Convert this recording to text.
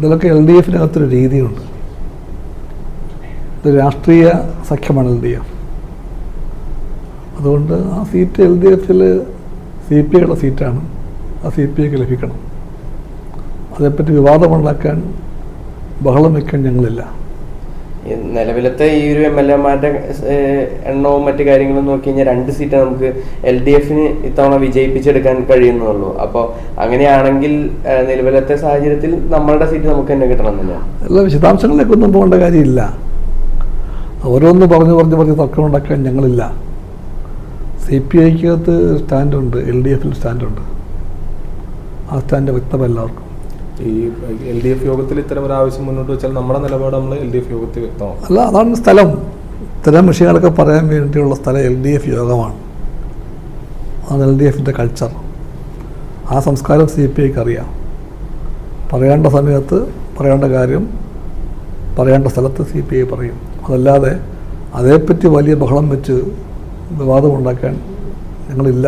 ഇതിലൊക്കെ L D എഫിനകത്തൊരു രീതിയുണ്ട്. ഇത് രാഷ്ട്രീയ സഖ്യമാണ് എൽ ഡി എഫ്. അതുകൊണ്ട് ആ സീറ്റ് എൽ ഡി എഫിൽ സി പി ഐയുടെ സീറ്റാണ്. ആ സി പി ഐക്ക് ലഭിക്കണം. അതേപ്പറ്റി വിവാദമുണ്ടാക്കാൻ ബഹളം വയ്ക്കാൻ ഞങ്ങളില്ല. നിലവിലത്തെ ഈ ഒരു എം എൽ എമാരുടെ എണ്ണവും മറ്റു കാര്യങ്ങളും നോക്കി കഴിഞ്ഞാൽ രണ്ട് സീറ്റ് നമുക്ക് എൽ ഡി എഫിന് ഇത്തവണ വിജയിപ്പിച്ചെടുക്കാൻ കഴിയുന്നുള്ളൂ. അപ്പോൾ അങ്ങനെയാണെങ്കിൽ നിലവിലത്തെ സാഹചര്യത്തിൽ നമ്മളുടെ സീറ്റ് നമുക്ക് തന്നെ അല്ല വിശദാംശങ്ങളിലേക്ക് ഒന്നും പോകേണ്ട കാര്യമില്ല. ഓരോന്ന് പറഞ്ഞു പറഞ്ഞു പറഞ്ഞ് തർക്കം ഉണ്ടാക്കാൻ ഞങ്ങളില്ല. സി പി ഐക്കകത്ത് സ്റ്റാൻഡുണ്ട് എൽ ഡി എഫിൽ സ്റ്റാൻഡുണ്ട് ആ സ്റ്റാൻഡ് വ്യക്തമല്ല ഈ എൽ ഡി എഫ് യോഗത്തിൽ ഇത്തരം ഒരു ആവശ്യം മുന്നോട്ട് വെച്ചാൽ നമ്മുടെ നിലപാട് നമ്മൾ എൽ ഡി എഫ് യോഗത്തിൽ വ്യക്തമാക്കും. അല്ല അതാണ് സ്ഥലം. ഇത്തരം വിഷയങ്ങളൊക്കെ പറയാൻ വേണ്ടിയുള്ള സ്ഥലം എൽ ഡി എഫ് യോഗമാണ്. അതാണ് എൽ ഡി എഫിന്റെ കൾച്ചർ ആ സംസ്കാരം സി പി ഐക്ക് അറിയാം. പറയേണ്ട സമയത്ത് പറയേണ്ട കാര്യം പറയേണ്ട സ്ഥലത്ത് സി പി ഐ പറയും. അതല്ലാതെ അതേപ്പറ്റി വലിയ ബഹളം വെച്ച് വിവാദമുണ്ടാക്കാൻ ഞങ്ങളില്ല.